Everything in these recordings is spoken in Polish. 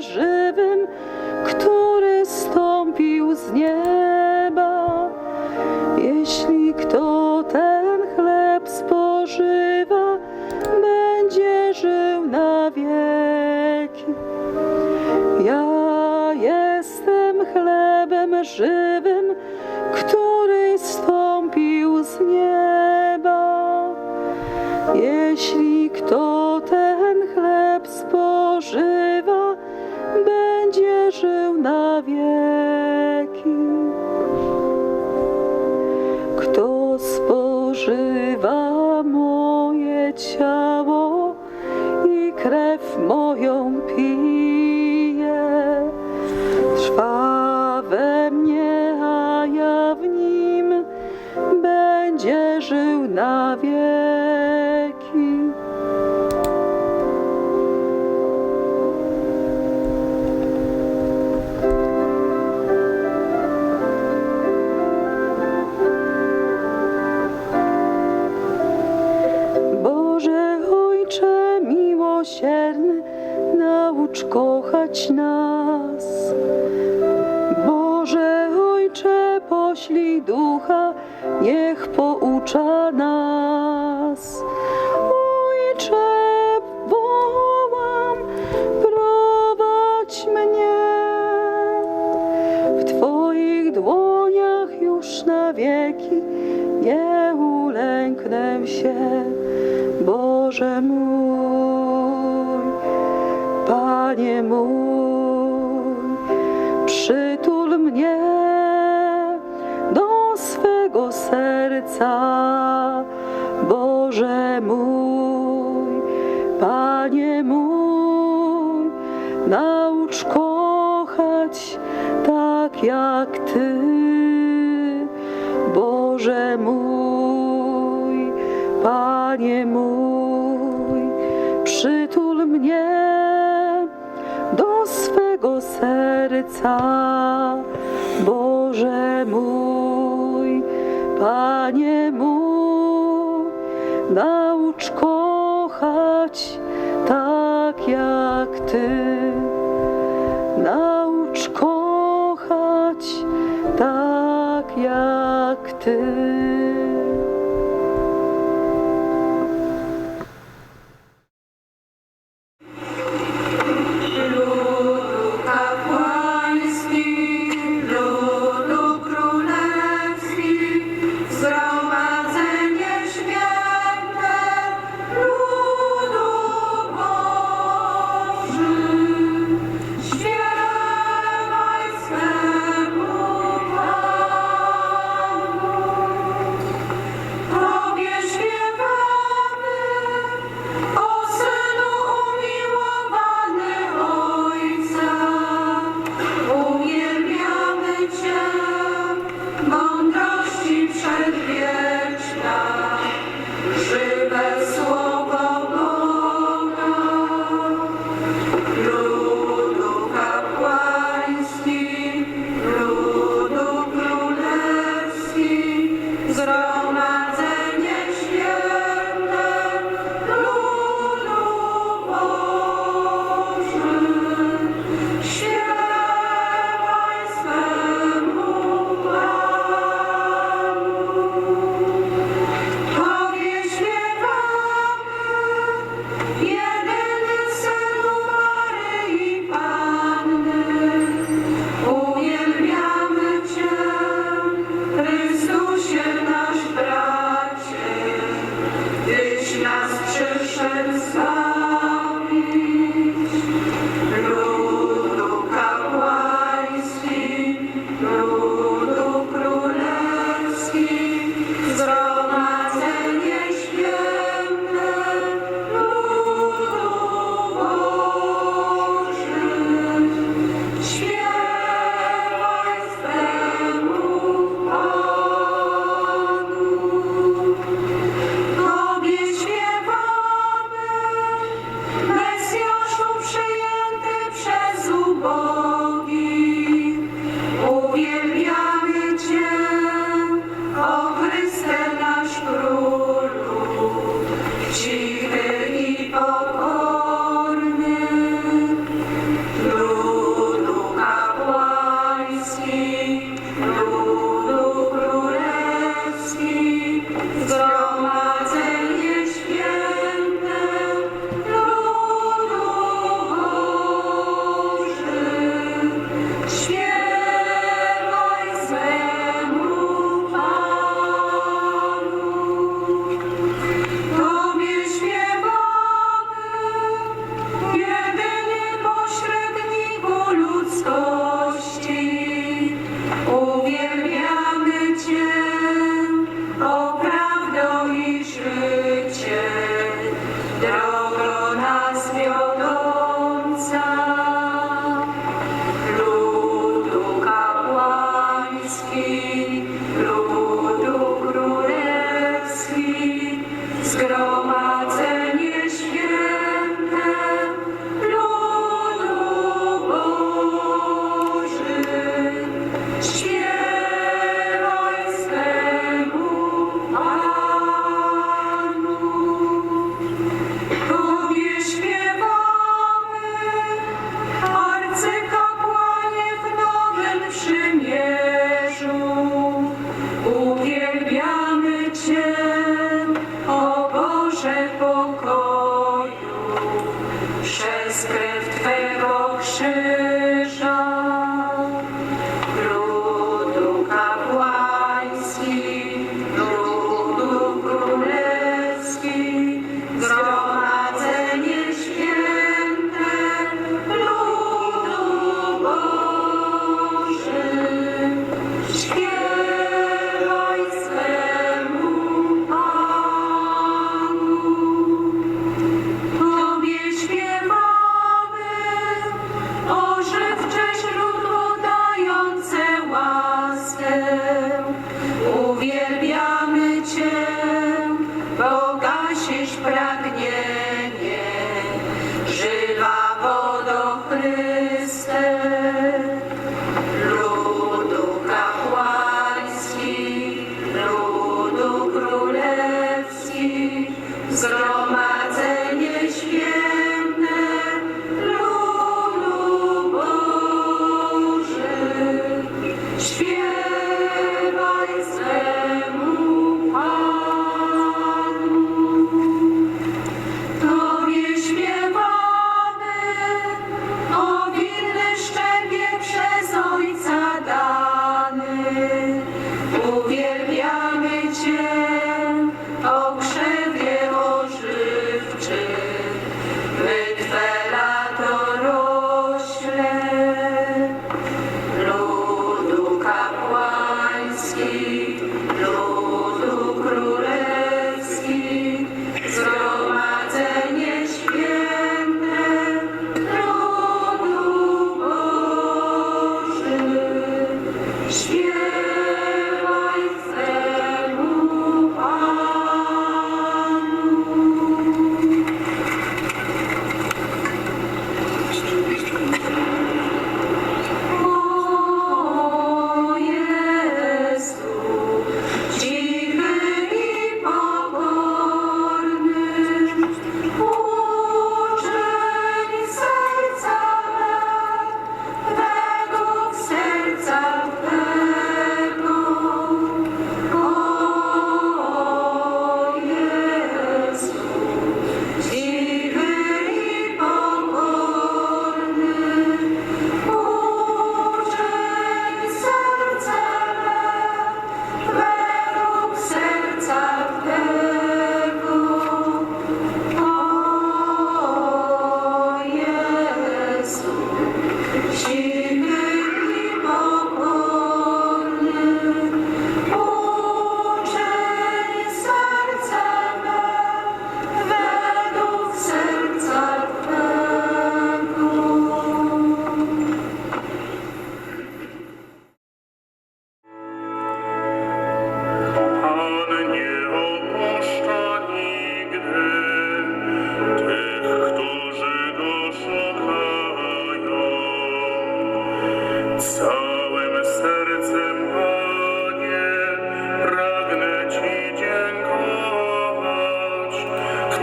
żyć. ciało i krew moją. Nas, Boże Ojcze, poślij ducha, niech poucza nas. Ojcze, wołam, prowadź mnie. W Twoich dłoniach już na wieki nie ulęknę się, Boże mój. Naucz kochać tak jak Ty, Boże mój, Panie mój, przytul mnie do swego serca, Boże mój, Panie mój, naucz kochać tak jak Ty. to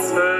Panie,